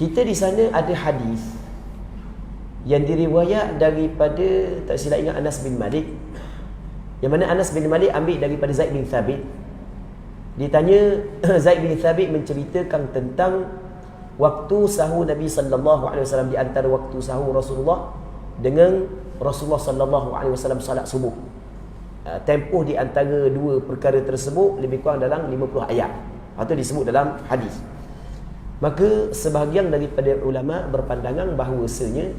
kita di sana ada hadis yang diriwayat daripada tak silap ingat Anas bin Malik. Yang mana Anas bin Malik ambil daripada Zaid bin Thabit. Ditanya Zaid bin Thabit menceritakan tentang waktu sahur Nabi sallallahu alaihi wasallam di antara waktu sahur Rasulullah dengan Rasulullah sallallahu alaihi wasallam salat subuh. Uh, tempoh di antara dua perkara tersebut lebih kurang dalam 50 ayat. Atau disebut dalam hadis maka sebahagian daripada ulama berpandangan bahawasanya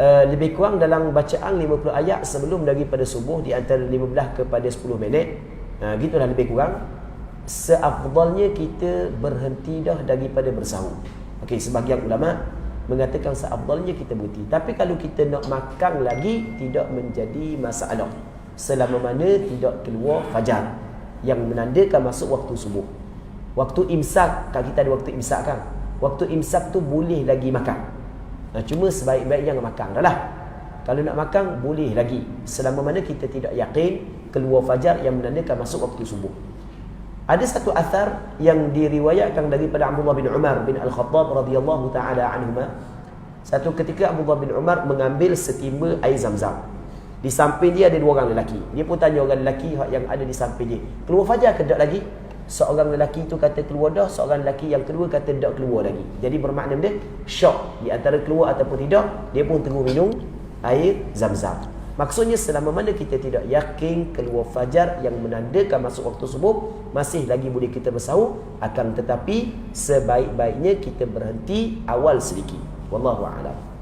uh, lebih kurang dalam bacaan 50 ayat sebelum daripada subuh di antara 15 kepada 10 minit. Uh, gitulah lebih kurang. Seafdalnya kita berhenti dah daripada bersahur. Okey sebahagian ulama mengatakan seafdalnya kita berhenti. Tapi kalau kita nak makan lagi tidak menjadi masalah. Selama mana tidak keluar fajar yang menandakan masuk waktu subuh Waktu imsak, kalau kita ada waktu imsak kan. Waktu imsak tu boleh lagi makan. Nah, cuma sebaik-baiknya makan dah lah. Kalau nak makan, boleh lagi. Selama mana kita tidak yakin keluar fajar yang menandakan masuk waktu subuh. Ada satu athar yang diriwayatkan daripada Abdullah bin Umar bin Al-Khattab radhiyallahu taala anhuma. Satu ketika Abdullah bin Umar mengambil setimba air Zam-Zam. Di samping dia ada dua orang lelaki. Dia pun tanya orang lelaki yang ada di samping dia. Keluar fajar ke tak lagi? Seorang lelaki itu kata keluar dah seorang lelaki yang kedua kata tak keluar lagi. Jadi bermakna dia syok di antara keluar ataupun tidak dia pun tengah minum air zam-zam. Maksudnya selama mana kita tidak yakin keluar fajar yang menandakan masuk waktu subuh masih lagi boleh kita bersahur akan tetapi sebaik-baiknya kita berhenti awal sedikit. Wallahu a'lam